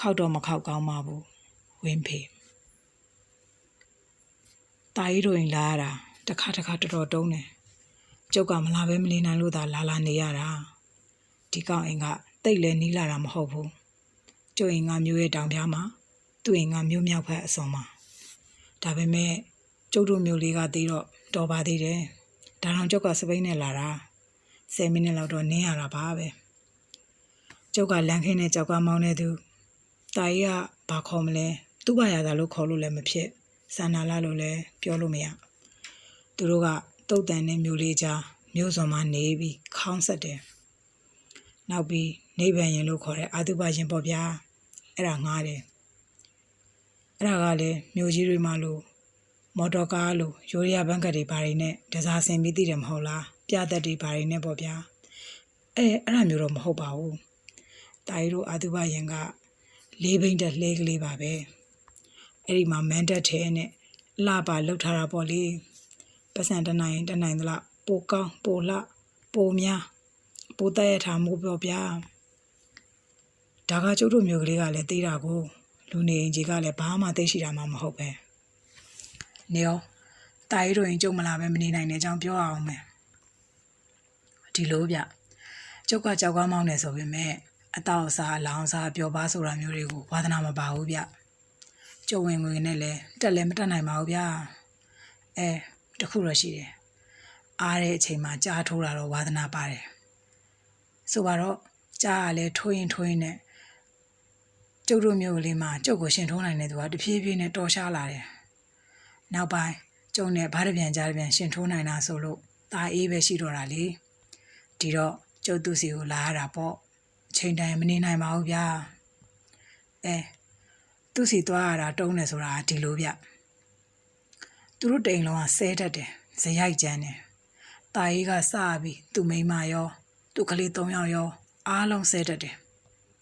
ခောက်တော့မခောက်ကောင်းပါဘူးဝင်းဖေတာကြီးတို့ရင်လာရတာတစ်ခါတစ်ခါတော်တော်တုံးတယ်ကျုပ်ကမလာပဲမနေနိုင်လို့သာလာလာနေရတာဒီကောင်အိမ်ကတိတ်လဲနီးလာတာမဟုတ်ဘူးကျုပ်အိမ်ကမျိုးရဲ့တောင်ပြားမှာသူ့အိမ်ကမျိုးမြောက်ဖက်အစုံမှာဒါပေမဲ့ကျုပ်တို့မျိုးလေးကသေးတော့တော်ပါသေးတယ်ဒါတော့ကျုပ်ကစပိန်နဲ့လာတာ10မိနစ်လောက်တော့နင်းရတာပါပဲကျုပ်ကလမ်းခင်းနဲ့ကြောက်ကမောင်းနေသူ တာကြီးကဘာခေါ်မလဲသူ့ဘာရတာလို့ခေါ်လို့လည်းမဖြစ်စန္နာလာလို့လည်းပြောလို့မရသူတို့ကတုတ်တန်နဲ့မျိုးလေးကြားမျိုးစုံမှနေပြီးခေါင်းဆက်တယ်။နောက်ပြီးနိဗ္ဗာန်ရင်လို့ခေါ်တဲ့အာတုပရင်ပေါ့ဗျာ။အဲ့ဒါငားတယ်။အဲ့ဒါကလည်းမျိုးကြီးတွေမှလို့မော်တော်ကားလို့ရိုးရဘန်ကတ်တွေဘာတွေနဲ့ဒစားဆင်ပြီးတည်တယ်မဟုတ်လား။ပြသက်တွေဘာတွေနဲ့ပေါ့ဗျာ။အဲအဲ့ဒါမျိုးတော့မဟုတ်ပါဘူး။တာရီတို့အာတုပရင်က လေးဘိန်းတက်လှဲကလေးပါပဲ။အဲ့ဒီမှာမန်တက်ထဲနဲ့လှပါလှုပ်ထားတာပေါ့လေ။ပတ်စံတနိုင်တနိုင်သလားပိုကောင်းပိုလှပိုများပိုတက်ရထားမှုပြောဗျာဒါကကျုပ်တို့မျိုးကလေးကလည်းသေးတာကိုလူနေရင်ကြီးကလည်းဘာမှသိရှိတာမှမဟုတ်ပဲနေရောတာရီတို့ရင်ကျုံမလာပဲမနေနိုင်တဲ့အကြောင်းပြောအောင်မယ်ဒီလိုဗျကျုပ်ကကြောက်ကားမောင်းနေဆိုပေမဲ့ အတော့အစားအလောင်းစားပြောပါဆိုတာမျိုးတွေကိုဝါသနာမပါဘူးဗျကျုံဝင်ငွေနဲ့လည်းတက်လည်းမတက်နိုင်ပါဘူးဗျအဲတခုတော့ရှိတယ်အားတဲ့အချိန်မှာကြားထိုးတာတော့ဝါသနာပါတယ်ဆိုပါတော့ကြားကလည်းထိုးရင်ထိုးရင်နဲ့ကျုပ်တို့မျိုးကလေးမှာကျုပ်ကိုရှင်ထိုးနိုင်တဲ့သူကတဖြည်းဖြည်းနဲ့တော်ရှားလာတယ်နောက်ပိုင်းကျုံနဲ့ဘားတစ်ပြန်ကြားတစ်ပြန်ရှင်ထိုးနိုင်တာဆိုလို့ตาအေးပဲရှိတော့တာလေဒီတော့ကျုပ်သူစီကိုလာရတာပေါ့ အချိန်တိုင်းမနေနိုင်ပါဘူးဗျာအဲသူစီသွားရတာတုံးတယ်ဆိုတာဒီလိုဗျ သူတို့တိမ်လုံးကဆဲတတ်တယ်ဇရိုက်ကြမ်းတယ်။ตาကြီးကစပြီးသူ့မိန်းမရောသူ့ကလေး၃ယောက်ရောအားလုံးဆဲတတ်တယ်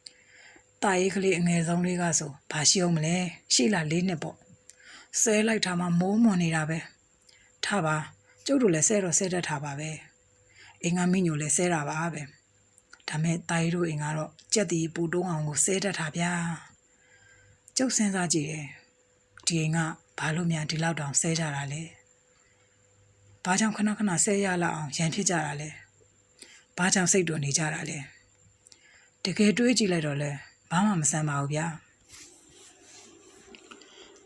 ။ตาကြီးကလေးအငယ်ဆုံးလေးကဆိုဘာရှိအောင်မလဲရှိလာလေးနှစ်ပေါ့။ဆဲလိုက်တာမှမိုးမွန်နေတာပဲ။ထားပါကျုပ်တို့လည်းဆဲတော့ဆဲတတ်တာပါပဲ။အင်္ဂါမင်းညိုလည်းဆဲတာပါပဲ။ ဒါမဲ့တာရီတို့အိမ်ကတော့ကြက်တီပူတုံးအောင်ကိုဆဲတတ်တာဗျာကျုပ်စဉ်းစားကြည့်တယ်ဒီအိမ်ကဘာလို့များဒီလောက်တောင်ဆဲကြတာလဲဘာကြောင့်ခဏခဏဆဲရလောက်အောင်ရန်ဖြစ်ကြတာလဲဘာကြောင့်စိတ်တွနေကြတာလဲတကယ်တွေးကြည့်လိုက်တော့လဲဘာမှမဆန်းပါဘူးဗျာ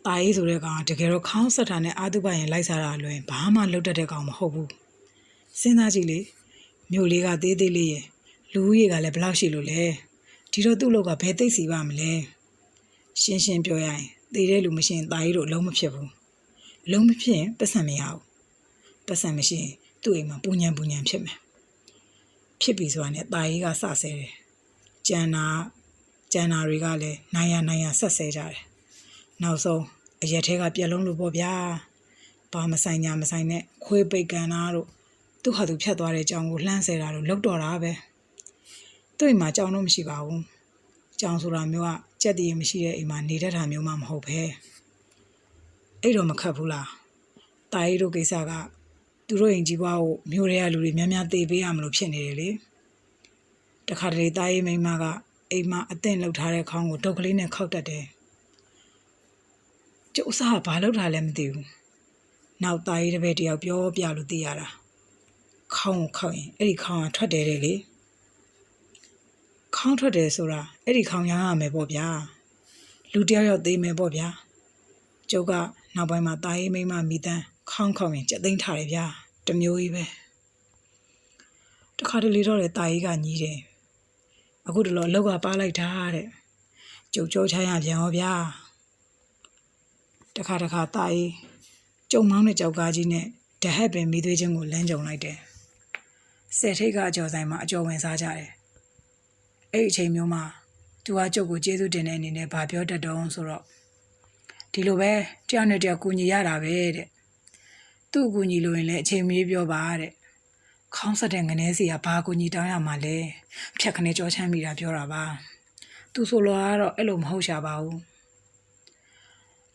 တာရေးဆိုတဲ့ကောင်တကယ်တော့ခေါင်းဆက်တာနဲ့အာတုပရင်လိုက်စားတာလွယ်ဘာမှလုပ်တတ်တဲ့ကောင်မဟုတ်ဘူးစဉ်းစားကြည့်လေမြို့လေးကသေးသေးလေးရဲ့ လူဦးရေကလည်းဘယ်လောက်ရှိလို့လဲ။ဒီတော့သူ့လောက်ကဘယ်သိပ်စီပါမလဲ။ရှင်းရှင်းပြောရရင်သေတဲ့လူမရှိရင်ตาရေးတို့လုံးမဖြစ်ဘူး။လုံးမဖြစ်ရင်ပတ်စံမရဘူး။ပတ်စံမရှိရင်သူ့အိမ်မှာပူညံပူညံဖြစ်မယ်။ဖြစ်ပြီဆိုတာနဲ့ตาရေးကစဆဲတယ်။ကျန်နာကျန်နာတွေကလည်းနိုင်ရနိုင်ရဆက်ဆဲကြတယ်။နောက်ဆုံးအရက်ထဲကပြက်လုံးလို့ပေါ့ဗျာ။ဘာမဆိုင်ညာမဆိုင်နဲ့ခွေးပိတ်ကန်တာတို့သူ့ဟာသူဖြတ်သွားတဲ့ကြောင်ကိုလှမ်းဆဲတာတို့လောက်တော့တာပဲ။ သူ့အိမ်မှာကြောင်တော့မရှိပါဘူး။ကြောင်ဆိုတာမျိုးကကြက်တည်းမရှိတဲ့အိမ်မှာနေတတ်တာမျိုးမှမဟုတ်ပဲ။အဲ့တော့မခတ်ဘူးလား။တာရီတို့ကိစ္စကသူတို့အိမ်ကြီးပွားကိုမျိုးတွေကလူတွေများများတေးပေးရမလို့ဖြစ်နေတယ်လေ။တခါတလေတာရီမိန်းမကအိမ်မှာအသင့်လှုပ်ထားတဲ့ခေါင်းကိုဒုတ်ကလေးနဲ့ခောက်တတ်တယ်။ကျုပ်စားကဘာလုပ်တာလဲမသိဘူး။နောက်တာရီတစ်ပည့်တယောက်ပြောပြလို့သိရတာ။ခေါင်းကိုခောက်ရင်အဲ့ဒီခေါင်းကထွက်တယ်လေ။ ခေါင်းထွက်တယ်ဆိုတာအဲ့ဒီခေါင်းရမ်းရမယ်ပေါ့ဗျာလူတယောက်ယောက်သေးမယ်ပေါ့ဗျာကျုပ်ကနောက်ပိုင်းမှာတာရေးမိန်းမမိတန်းခေါင်းခေါင်းရင်ကြက်သိမ်းထားတယ်ဗျာတမျိုးကြီးပဲတခါတလေတော့လေတာရေးကညီးတယ်အခုတလောအလောက်ကပါလိုက်တာတဲ့ကျုပ်ကြောချရပြန်ရောဗျာတခါတခါတာရေးကျုံမောင်းတဲ့ကြောက်ကားကြီးနဲ့တဟက်ပင်မိသွေးချင်းကိုလမ်းကြုံလိုက်တယ်ဆယ်ထိတ်ကအကျော်ဆိုင်မှာအကျော်ဝင်စားကြတယ် အဲ့ဒီအချိန်မျိုးမှာသူကကျုပ်ကိုကျေးဇူးတင်တဲ့အနေနဲ့ဗာပြောတတ်တော့ဆိုတော့ဒီလိုပဲတယောက်နဲ့တယောက်ကူညီရတာပဲတဲ့သူ့အကူညီလိုရင်လည်းအချိန်မီပြောပါတဲ့ခေါင်းဆက်တဲ့ငနေစီကဘာကူညီတောင်းရမှာလဲဖြတ်ခနဲ့ကြောချမ်းမိတာပြောတာပါသူဆိုလိုကတော့အဲ့လိုမဟုတ်ရှာပါဘူး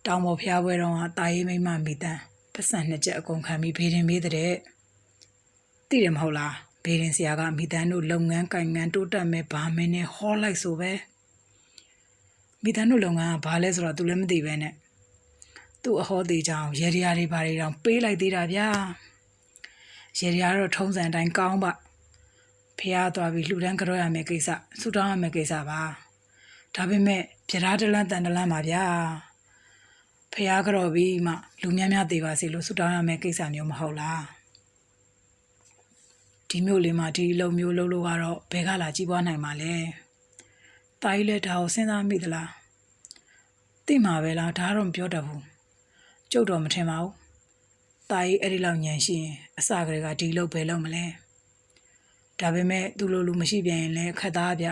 တောင်ပေါ်ဖျားပွဲတော့ကတာရေးမိမ့်မမိတန်းပတ်စံနှစ်ချက်အကုန်ခံပြီးဘေးတင်ပေးတဲ့သိတယ်မဟုတ်လား ဘေးတင်ဆရာကမိတန်းတို့လုပ်ငန်းကင်ငန်းတိုးတက်မဲ့ဘာမင်းနဲ့ဟောလိုက်ဆိုပဲမိသားတို့လုပ်ငန်းကဘာလဲဆိုတော့ तू လည်းမသိပဲနဲ့သူ့အဟောသေးကြောင်ရေဒီယာတွေဘာတွေတောင်ပေးလိုက်သေးတာဗျာရေဒီယာတော့ထုံးစံအတိုင်းကောင်းပါဖះသွားပြီးလှူဒန်းကြရမယ်ကိစ္စဆူတောင်းရမယ်ကိစ္စပါဒါပေမဲ့ပြရားတလန်းတန်တလန်းပါဗျာဖះကြော်ပြီးမှလူများများသေးပါစေလို့ဆူတောင်းရမယ်ကိစ္စမျိုးမဟုတ်လား ဒီမျိုးလေးမှာဒီအလုံမျိုးလုံးလို့ကတော့ဘယ်ကလာကြီးပွားနိုင်မှာလဲ။တာကြီးလည်းဒါကိုစဉ်းစားမိသလား။သိမှာပဲလားဒါတော့မပြောတတ်ဘူး။ကျုပ်တော့မထင်ပါဘူး။တာကြီးအဲ့ဒီလောက်ညံရှိရင်အစကတည်းကဒီလောက်ပဲလုပ်မလဲ။ဒါပေမဲ့သူ့လိုလူမရှိပြန်ရင်လည်းခက်သားဗျ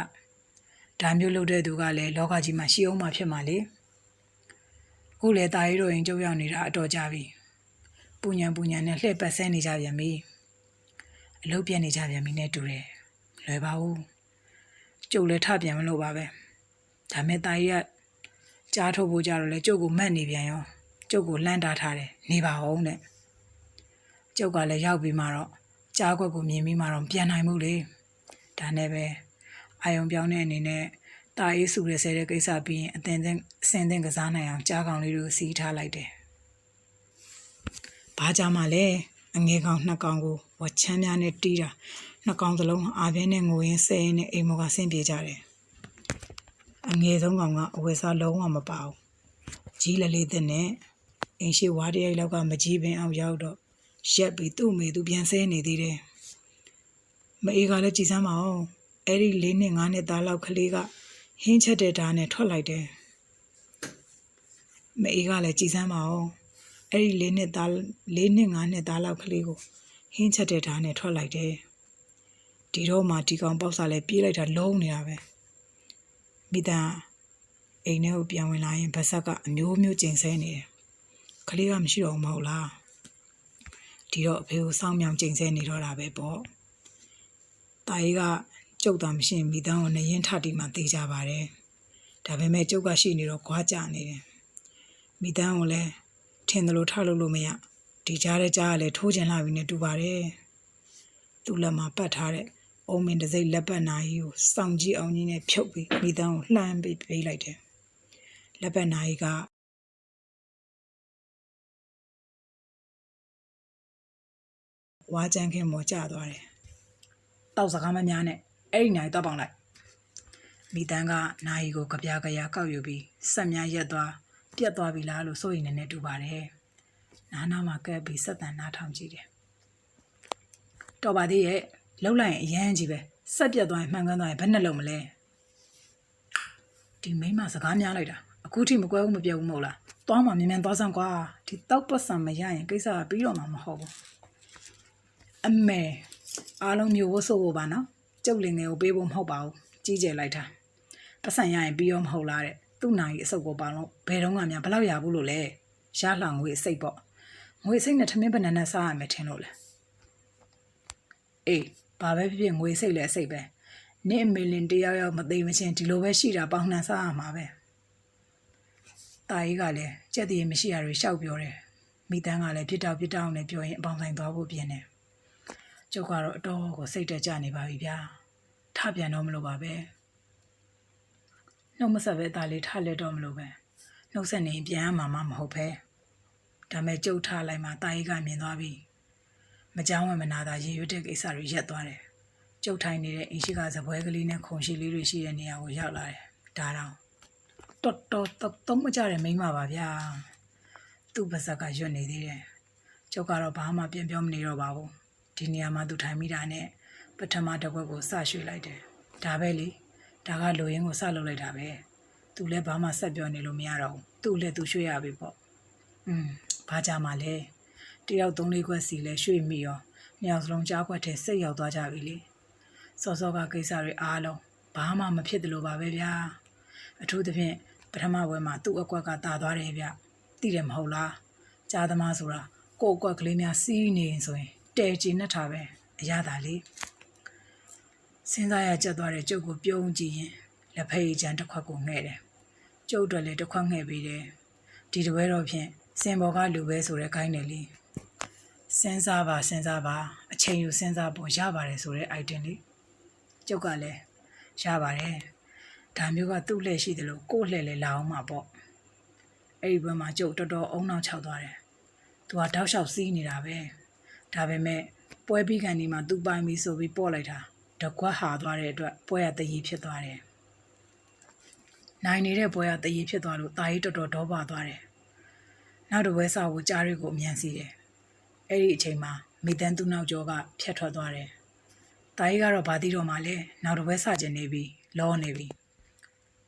။ဒါမျိုးလုပ်တဲ့သူကလည်းလောကကြီးမှာရှိအောင်မှဖြစ်မှာလေ။အခုလေတာကြီးတို့ရင်ကျုပ်ရောက်နေတာအတော်ကြာပြီ။ပူညံပူညံနဲ့လှည့်ပတ်ဆဲနေကြပြန်ပြီ။ အလုပ်ပြတ်နေကြပြန်ပြီနဲ့တူတယ်လွယ်ပါဘူးကျုပ်လည်းထပြန်မလို့ပါပဲဒါမဲ့တာကြီးကကြားထုတ်ဖို့ကြတော့လေကျုပ်ကိုမတ်နေပြန်ရောကျုပ်ကိုလှမ်းတားထားတယ်နေပါအောင်တဲ့ကျုပ်ကလည်းရောက်ပြီးမှတော့ကြားခွက်ကိုမြင်ပြီးမှတော့ပြန်နိုင်မှုလေဒါနဲ့ပဲအာယုံပြောင်းတဲ့အနေနဲ့တာအေးစုရဆဲတဲ့ကိစ္စပြီးရင်အသင်သင်အစင်သင်ကစားနိုင်အောင်ကြားကောင်လေးတွေကိုစီးထားလိုက်တယ်ဘာကြမှာလဲ အငယ်ကောင်နှစ်ကောင်ကိုဝချမ်းများနဲ့တီးတာနှစ်ကောင်သလုံးအာပြင်းနဲ့ငိုရင်းဆဲရင်းနဲ့အိမ်မော်ကဆင်းပြေကြတယ်အငယ်ဆုံးကောင်ကအဝယ်စားလုံးဝမပါဘူးကြီးလလေးတဲ့နဲ့အင်းရှိဝါတရိုက်လောက်ကမကြီးပင်အောင်ရောက်တော့ရက်ပြီးသူ့အမေသူပြန်ဆဲနေသေးတယ်မအေးကလည်းကြည်စမ်းမအောင်အဲ့ဒီ၄နှစ်၅နှစ်သားလောက်ကလေးကဟင်းချက်တဲ့ဓာတ်နဲ့ထွက်လိုက်တယ်မအေးကလည်းကြည်စမ်းမအောင် အဲ့ဒီလေးနှစ်သားလေးနှစ်ငါးနှစ်သားလောက်ကလေးကိုဟင်းချက်တဲ့ဓာတ်နဲ့ထွက်လိုက်တယ်ဒီတော့မှဒီကောင်ပေါက်စားလဲပြေးလိုက်တာလုံးနေတာပဲမိသားအိမ်ထဲကိုပြန်ဝင်လာရင်ဗဆက်ကအမျိုးမျိုးကျင်ဆဲနေတယ်ကလေးကမရှိတော့ဘူးမဟုတ်လားဒီတော့အဖေကိုစောင်းမြောင်ကျင်ဆဲနေတော့တာပဲပေါ့တာကြီးကကျုပ်သားမရှိရင်မိသားကိုနရင်ထတီမှတေးကြပါတယ်ဒါပေမဲ့ကျုပ်ကရှိနေတော့ခွာကြနေတယ်မိတန်းကိုလည်း ထင်တယ်လို့ထားလို့လို့မရဒီကြားတဲ့ကြားကလည်းထိုးချင်လာပြီနဲ့တူပါတယ်သူ့လက်မှာပတ်ထားတဲ့အုံမင်းတစ်စိမ့်လက်ပတ်နာကြီးကိုစောင့်ကြည့်အောင်ကြီးနဲ့ဖြုတ်ပြီးမိတန်းကိုလှမ်းပေးပေးလိုက်တယ်လက်ပတ်နာကြီးကဝါကြမ်းခင်မော်ကျသွားတယ်တောက်စကားမများနဲ့အဲ့ဒီနိုင်တော့ပေါင်လိုက်မိတန်းကနာယီကိုကြပြားကြရာကောက်ယူပြီးဆက်များရက်သွား ပြတ်သွားပြီလားလို့စိုးရိမ်နေနေတူပါတယ်။နားနာမှာကပ်ပြီးဆက်တန်နားထောင်ကြည့်တယ်။တော်ပါသေးရဲ့လှုပ်လိုက်ရင်အရန်ကြီးပဲဆက်ပြတ်သွားရင်မှန်ကန်သွားရင်ဘယ်နဲ့လုံးမလဲ။ဒီမိန်းမစကားများလိုက်တာအခုထိမကွဲဘူးမပြတ်ဘူးမဟုတ်လား။သွားမှမြန်မြန်သွားစမ်းကွာဒီတောက်ပတ်စံမရရင်ကိစ္စကပြီးတော့မှမဟုတ်ဘူး။အမေအားလုံးမျိုးဝတ်ဆိုဖို့ပါနော်။ကျုပ်လင်ငယ်ကိုပေးဖို့မဟုတ်ပါဘူး။ကြီးကျယ်လိုက်တာ။ပတ်စံရရင်ပြီးရောမဟုတ်လားတဲ့ သူ့နိုင်အစုပ်ကိုပေါလို့ဘယ်တော့မှများဘယ်လောက်ရဘူးလို့လဲရလှငွေအစိတ်ပေါ့ငွေစိတ်နဲ့ထမင်းပနန်းနဲ့စားရမယ်ထင်လို့လဲအေးဘာပဲဖြစ်ဖြစ်ငွေစိတ်လည်းအစိတ်ပဲနင့်အမေလင်တယောက်ယောက်မသိမချင်းဒီလိုပဲရှိတာပေါင်းနှံစားရမှာပဲတာကြီးကလည်းကြက်တည်းမရှိရတွေရှောက်ပြောတယ်မိတန်းကလည်းပြစ်တောက်ပြစ်တောက်နဲ့ပြောရင်အပေါင်းဆိုင်သွားဖို့ပြင်တယ်ကျုပ်ကတော့အတော်ကိုစိတ်တက်ကြနေပါပြီဗျာထပြန်တော့မလို့ပါပဲ နှုတ်မဆက်ပဲဒါလေးထားလက်တော့မလို့ပဲနှုတ်ဆက်နေပြန်ရမှာမမဟုတ်ပဲဒါမဲ့ကြုတ်ထားလိုက်မှတာကြီးကမြင်သွားပြီမကြောင်းဝမနာတာရေရွတ်တဲ့ကိစ္စတွေရက်သွားတယ်ကြုတ်ထိုင်နေတဲ့အင်ရှိကဇပွဲကလေးနဲ့ခုံရှိလေးတွေရှိတဲ့နေရာကိုရောက်လာတယ်ဒါတော့တော်တော်တော်တော့မကြတဲ့မိန်းမပါဗျာသူ့ပါဇက်ကရွတ်နေသေးတယ်ကျုပ်ကတော့ဘာမှပြန်ပြောမနေတော့ပါဘူးဒီနေရာမှာသူထိုင်မိတာနဲ့ပထမတစ်ခွက်ကိုစရွှေ့လိုက်တယ်ဒါပဲလေ ဒါကလိုရင်းကိုစလုပ်လိုက်တာပဲသူလည်းဘာမှဆက်ပြောနေလို့မရတော့ဘူးသူ့လည်းသူရွှေ့ရပြီပေါ့อืมဘာကြမှာလဲတယောက်သုံးလေးခွက်စီလဲရွှေ့မိရောနှစ်ယောက်စလုံးကြားခွက်ထဲစိတ်ရောက်သွားကြပြီလေစောစောကကိစ္စတွေအားလုံးဘာမှမဖြစ်တယ်လို့ပါပဲဗျာအထူးသဖြင့်ပထမဘွဲမှာသူ့အကွက်ကတာသွားတယ်ဗျသိတယ်မဟုတ်လားကြားသမားဆိုတာကိုယ့်အကွက်ကလေးများစီးနေရင်ဆိုရင်တဲကျင်နဲ့ထားပဲအရသာလေး စဉ်းစားရကြက်သွားတဲ့ကျုပ်ကိုပြုံးကြည့်ရင်လက်ဖက်ရည်ချမ်းတစ်ခွက်ကိုငှဲ့တယ်။ကျုပ်အတွက်လည်းတစ်ခွက်ငှဲ့ပေးတယ်။ဒီတပွဲတော့ဖြင့်စင်ဘော်ကလူပဲဆိုတဲ့ခိုင်းတယ်လေ။စဉ်းစားပါစဉ်းစားပါအချိန်ယူစဉ်းစားဖို့ရပါတယ်ဆိုတဲ့ item လေး။ကျုပ်ကလည်းရပါတယ်ဒါမျိုးကသူ့လှည့်ရှိတယ်လို့ကို့လှည့်လဲလာအောင်မှာပေါ့အဲ့ဒီဘက်မှာကျုပ်တော်တော်အုံနောက်ချောက်သွားတယ်သူကတောက်လျှောက်စီးနေတာပဲဒါပေမဲ့ပွဲပြီးကန်ဒီမှာသူပိုင်ပြီဆိုပြီးပေါ့လိုက်တာ တကွက်ဟာသွားတဲ့အတွက်ပွဲရတည်ရဖြစ်သွားတယ်နိုင်နေတဲ့ပွဲရတည်ရဖြစ်သွားလို့တာကြီးတော်တော်ဒေါပါသွားတယ်နောက်တစ်ပွဲစာကိုကြားတွေကိုအမြန်စီတယ်အဲ့ဒီအချိန်မှာမိတန်းသူ့နောက်ကျောကဖြတ်ထွက်သွားတယ်တာကြီးကတော့ဘာတိတော့မှလဲနောက်တစ်ပွဲစကျင်နေပြီလောနေပြီ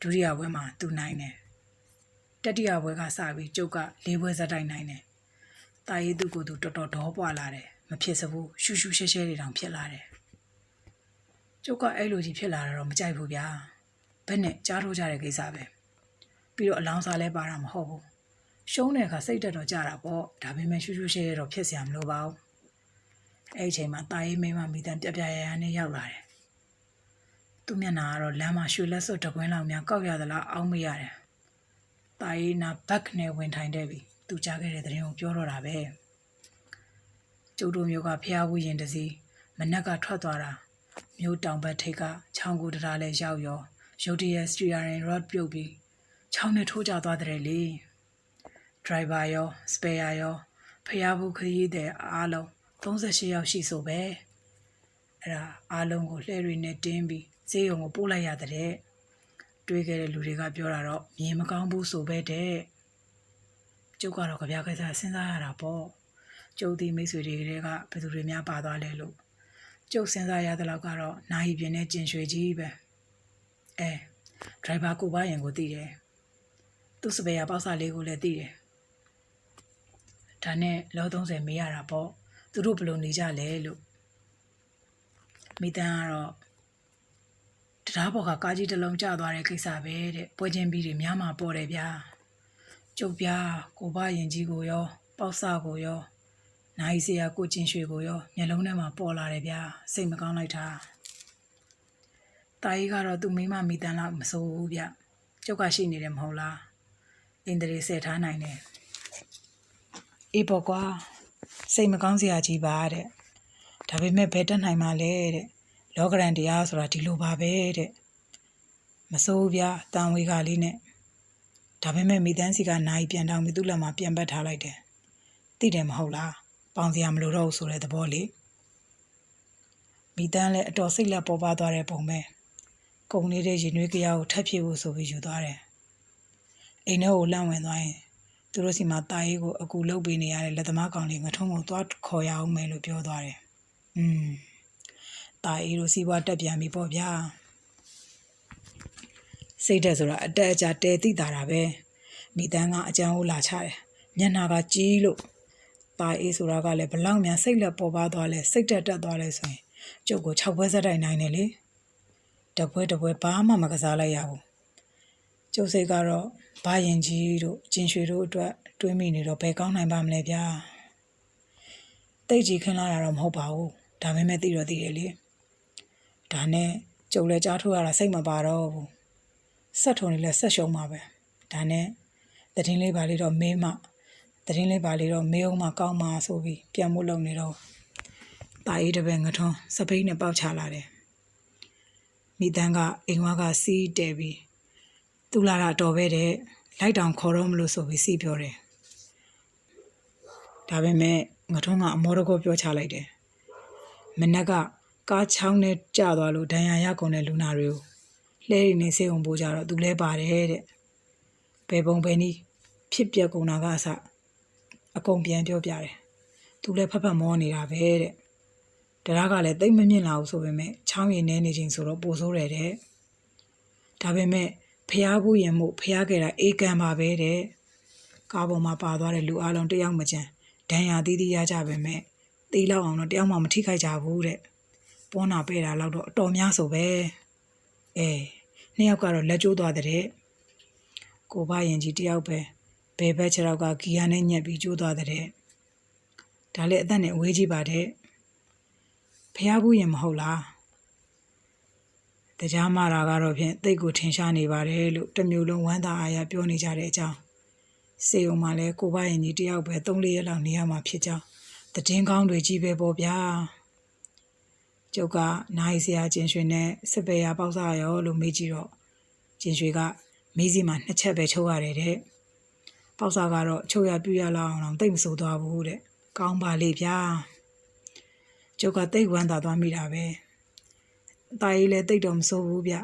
ဒုတိယပွဲမှာသူနိုင်တယ်တတိယပွဲကစပြီးကျုပ်ကလေးပွဲဇက်တိုက်နိုင်တယ်တာရီသူကိုယ်သူတော်တော်ဒေါပွာလာတယ်မဖြစ်စဘူးရှူရှူရှဲရှဲတွေတောင်ဖြစ်လာတယ် ကျုပ်ကအဲ့လိုကြီးဖြစ်လာတာတော့မကြိုက်ဘူးဗျာဘယ်နဲ့ကြားထိုးကြတဲ့ကိစ္စပဲပြီးတော့အလောင်းစားလဲပါတာမဟုတ်ဘူးရှုံးတဲ့အခါစိတ်တက်တော့ကြတာပေါ့ဒါပေမဲ့ရှူရှူရှဲရှဲတော့ဖြစ်စရာမလိုပါဘူးအဲ့ဒီအချိန်မှာတာရီမိမမိတန်ပြပြရရနဲ့ရောက်လာတယ်သူ့မျက်နှာကတော့လမ်းမှာရွှေလက်စွပ်တကွင်းလောက်များကောက်ရသလားအောင်းမရတယ်။တာရီနာဘက်နဲ့ဝင်ထိုင်တဲ့ပြီ။သူကြားခဲ့တဲ့သတင်းကိုပြောတော့တာပဲ။ကျုပ်တို့မျိုးကဖျားဘူးရင်တစည်းမနက်ကထွက်သွားတာ မျိုးတောင်ဘက်ထိပ်ကချောင်းကူတရာလဲရောက်ရောရုတ်တရက်စတီယာရင်ရော့ပြုတ်ပြီးချောင်းနဲ့ထိုးကြသွားတဲ့လေ။ဒရိုင်ဘာရောစပယ်ယာရောဖျားဘူးခရီးတဲ့အားလုံး38ယောက်ရှိဆိုပဲ။အဲ့ဒါအားလုံးကိုလှဲတွေနဲ့တင်းပြီးဈေးရုံကိုပို့လိုက်ရတဲ့တွေးခဲ့တဲ့လူတွေကပြောတာတော့မြင်မကောင်းဘူးဆိုပဲတဲ့ကျုပ်ကတော့ကြပြကိစ္စစဉ်းစားရတာပေါ့ကျုပ်ဒီမိတ်ဆွေတွေကဘယ်သူတွေများပါသွားလဲလို့ ကျုပ်စဉ်းစားရတဲ့လောက်ကတော့နိုင်ပြင်းနဲ့ကျင်ရွှေကြီးပဲအဲဒရိုင်ဘာကိုပါရင်ကိုတည်တယ်သူ့စပယ်ယာပေါက်စားလေးကိုလည်းတည်တယ်ဒါနဲ့လော30မေးရတာပေါ့သူတို့ဘယ်လိုနေကြလဲလို့မိတန်းကတော့တရားပေါ်ကကားကြီးတစ်လုံးကျသွားတဲ့ကိစ္စပဲတဲ့ပွဲချင်းပြီးတွေများမှာပေါ်တယ်ဗျာကျုပ်ပြကိုဘရင်ကြီးကိုရော ပေါက်စကိုရော နိုင်စရာကိုချင်းရွှေကိုရောမျက်လုံးထဲမှာပေါ်လာတယ်ဗျာစိတ်မကောင်းလိုက်တာတာကြီးကတော့သူ့မိမမိတန်လောက်မစိုးဘူးဗျကျုပ်ကရှိနေတယ်မဟုတ်လားအင်ဒရီဆက်ထားနိုင်တယ်အေးပေါ့ကွာစိတ်မကောင်းစရာကြီးပါတဲ့ဒါပေမဲ့ဘယ်တက်နိုင်မှလဲတဲ့လောကရန်တရားဆိုတာဒီလိုပါပဲတဲ့မစိုးဘူးဗျာတန်ဝေကလေးနဲ့ဒါပေမဲ့မိတန်းစီကနိုင်ပြန်တောင်းပြီးသူ့လက်မှာပြန်ပတ်ထားလိုက်တယ်သိတယ်မဟုတ်လား ပေါင်စရာမလိုတော့ဘူးဆိုတဲ့သဘောလေမိတန်းလည်းအတော်စိတ်လက်ပေါ်ပါသွားတဲ့ပုံပဲကုံနေတဲ့ရင်နွေးကြောကိုထပ်ဖြည့်ဖို့ဆိုပြီးယူသွားတယ်အိမ်ထဲကိုလန့်ဝင်သွားရင်သူတို့စီမှာတာရေးကိုအကူလုတ်ပေးနေရတဲ့လက်သမားကောင်လေးငထုံးကိုသွားခေါ်ရအောင်မယ်လို့ပြောသွားတယ်อืมတာအေးတို့စီးပွားတက်ပြန်ပြီပေါ့ဗျာစိတ်တက်ဆိုတာအတက်အကျတဲသိတာတာပဲမိတန်းကအကြမ်းကိုလာချတယ်မျက်နှာကကြီးလို့ တာအေးဆိုတာကလည်းဘလောက်များစိတ်လက်ပေါ်ပါသွားလဲစိတ်တက်တက်သွားလဲဆိုရင်ကျုပ်ကို6ဘွဲဆက်တိုင်နိုင်တယ်လေတပွဲတပွဲဘာမှမကစားလိုက်ရဘူးကျုပ်စိတ်ကတော့ဘာရင်ကြီးတို့ကျင်ရွှေတို့အတွက်တွေးမိနေတော့ဘယ်ကောင်းနိုင်ပါမလဲဗျာတိတ်ကြီးခင်းလာတာတော့မဟုတ်ပါဘူးဒါပေမဲ့သိတော့သိတယ်လေဒါနဲ့ကြုံလဲကြားထုတ်ရတာစိတ်မပါတော့ဘူးဆက်ထုံနေလဲဆက်ရှုံးမှာပဲဒါနဲ့တည်င်းလေးပါလေးတော့မေးမှ တည်င်းလေးပါလေးတော့မေးအောင်မှကောင်းမှာဆိုပြီးပြန်မို့လုံနေတော့တာအေးတပည့်ငထွန်းစပိတ်နဲ့ပေါက်ချလာတယ်မိတန်းကအိမ်ဝါကစီးတဲပြီးသူလာတာတော်ပဲတဲ့လိုက်တောင်ခေါ်တော့မလို့ဆိုပြီးစီးပြောတယ်ဒါပေမဲ့ငထွန်းကအမောတကောပြောချလိုက်တယ်မနက်ကကားချောင်းနဲ့ကျသွားလို့ဒဏ်ရာရကုန်တဲ့လူနာတွေကိုလှဲရည်နေစေုံပို့ကြတော့သူလဲပါတယ်တဲ့ဘယ်ပုံဘယ်နည်းဖြစ်ပြကုန်တာကအစ အကုန်ပြန်ပြောပြတယ်သူလည်းဖက်ဖက်မောနေတာပဲတဲ့တရားကလည်းတိတ်မမြင့်လာဘူးဆိုပေမဲ့ချောင်းရည်နေနေချင်းဆိုတော့ပိုဆိုးတယ်တဲ့ဒါပေမဲ့ဖျားဘူးရင်မို့ဖျားခဲ့တာအေးကံပါပဲတဲ့ကားပေါ်မှာပါသွားတဲ့လူအလုံးတယောက်မကျန်ဒဏ်ရာသီးသီးရကြပဲမဲ့တေးလောက်အောင်တော့တယောက်မှမထိခိုက်ကြဘူးတဲ့ပွန်းနာပဲ့တာလောက်တော့အတော်များဆိုပဲအဲနှစ်ယောက်ကတော့လက်ကျိုးသွားတဲ့ကိုဘရင်ကြီးတယောက်ပဲ ဘယ်ဘက်ခြေထောက်ကဂီယာနဲ့ညက်ပြီးကျိုးသွားတဲ့ဒါလည်းအသက်နဲ့အဝေးကြီးပါတဲ့ဖះဘူးရင်မဟုတ်လားတရားမာတာကတော့ဖြင့်တိတ်ကိုထင်ရှားနေပါတယ်လို့တမျိုးလုံးဝမ်းသာအားရပြောနေကြတဲ့အကြောင်းစေုံမှာလဲကိုဘရင်ကြီးတယောက်ပဲ၃-၄ရက်လောက်နေရမှာဖြစ်ကြောင်းတည်င်းကောင်းတွေကြီးပဲပေါ့ဗျာကျုပ်ကနိုင်စရာချင်းရွှင်နဲ့စစ်ပေရပေါက်စားရောလို့မေးကြည့်တော့ကျင်ရွှေကမီးစီမှာနှစ်ချက်ပဲချုပ်ရတယ်တဲ့ ပေါက်စာကတော့ချုပ်ရပြရလောက်အောင်တော့တိတ်မဆိုးသွားဘူးတဲ့ကောင်းပါလေဗျာကျုပ်ကတိတ်ဝမ်းသာသွားမိတာပဲအသားကြီးလည်းတိတ်တော့မဆိုးဘူးဗျ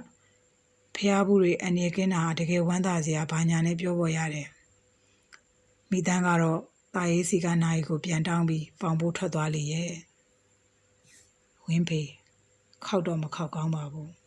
ဖះဘူးတွေအနေကင်းတာတကယ်ဝမ်းသာစရာဘာညာနဲ့ပြောပေါ်ရတယ်မိတန်းကတော့တာရေးစီကနိုင်ကိုပြန်တောင်းပြီးပေါင်ပိုးထွက်သွားလေရဲ့ဝင်းဖေခောက်တော့မခောက်ကောင်းပါဘူး